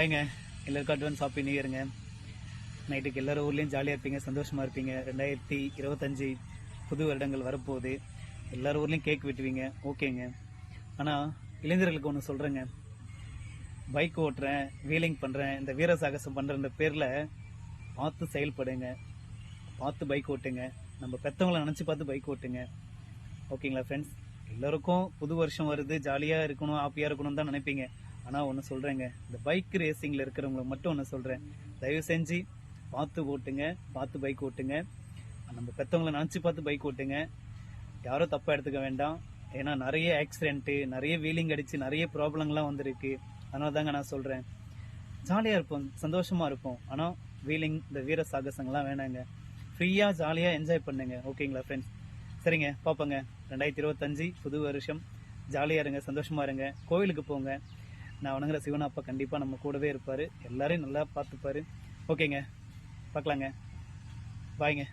ஹைங்க எல்லாருக்கும் advance happy new இயருங்க நைட்டுக்கு எல்லாரும் ஊர்லேயும் ஜாலியாக இருப்பீங்க சந்தோஷமாக இருப்பீங்க. ரெண்டாயிரத்தி இருபத்தஞ்சி புது வருடங்கள் வரப்போகுது. எல்லார் ஊர்லேயும் கேக் வெட்டுவீங்க. ஓகேங்க ஆனால் இளைஞர்களுக்கு ஒன்று சொல்கிறேங்க பைக் ஓட்டுறேன் வீலிங் பண்ணுறேன் இந்த வீர சாகசம் பண்ணுற பேரில் பார்த்து செயல்படுங்க. பார்த்து பைக் ஓட்டுங்க. நம்ம பெற்றவங்கள நினச்சி பார்த்து பைக் ஓட்டுங்க. ஓகேங்களா ஃப்ரெண்ட்ஸ் எல்லாருக்கும் புது வருஷம் வருது ஜாலியாக இருக்கணும் ஹாப்பியாக இருக்கணும் தான் நினைப்பீங்க. ஆனால் ஒன்று சொல்கிறேங்க இந்த பைக் ரேசிங்கில் இருக்கிறவங்களுக்கு மட்டும் ஒன்று சொல்கிறேன் தயவு செஞ்சு பார்த்து ஓட்டுங்க பார்த்து பைக் ஓட்டுங்க. நம்ம பெற்றவங்கள நினச்சி பார்த்து பைக் ஓட்டுங்க. யாரும் தப்பாக எடுத்துக்க வேண்டாம். ஏன்னா நிறைய ஆக்சிடென்ட்டு நிறைய வீலிங் அடித்து நிறைய ப்ராப்ளங்கள்லாம் வந்திருக்கு. அதனால தாங்க நான் சொல்கிறேன் ஜாலியாக இருப்போம் சந்தோஷமாக இருப்போம். ஆனால் வீலிங் இந்த வீர சாகசங்கள்லாம் வேணாங்க. ஃப்ரீயாக ஜாலியாக என்ஜாய் பண்ணுங்க. ஓகேங்களா ஃப்ரெண்ட்ஸ் சரிங்க பார்ப்போங்க. ரெண்டாயிரத்தி இருபத்தஞ்சி புது வருஷம். ஜாலியாக இருங்க சந்தோஷமாக இருங்க. கோவிலுக்கு போங்க. நான் வணங்குற சிவன் அப்பா கண்டிப்பாக நம்ம கூடவே இருப்பார். எல்லாரையும் நல்லா பார்த்துப்பாரு. ஓகேங்க. பார்க்கலாங்க. பாய்ங்க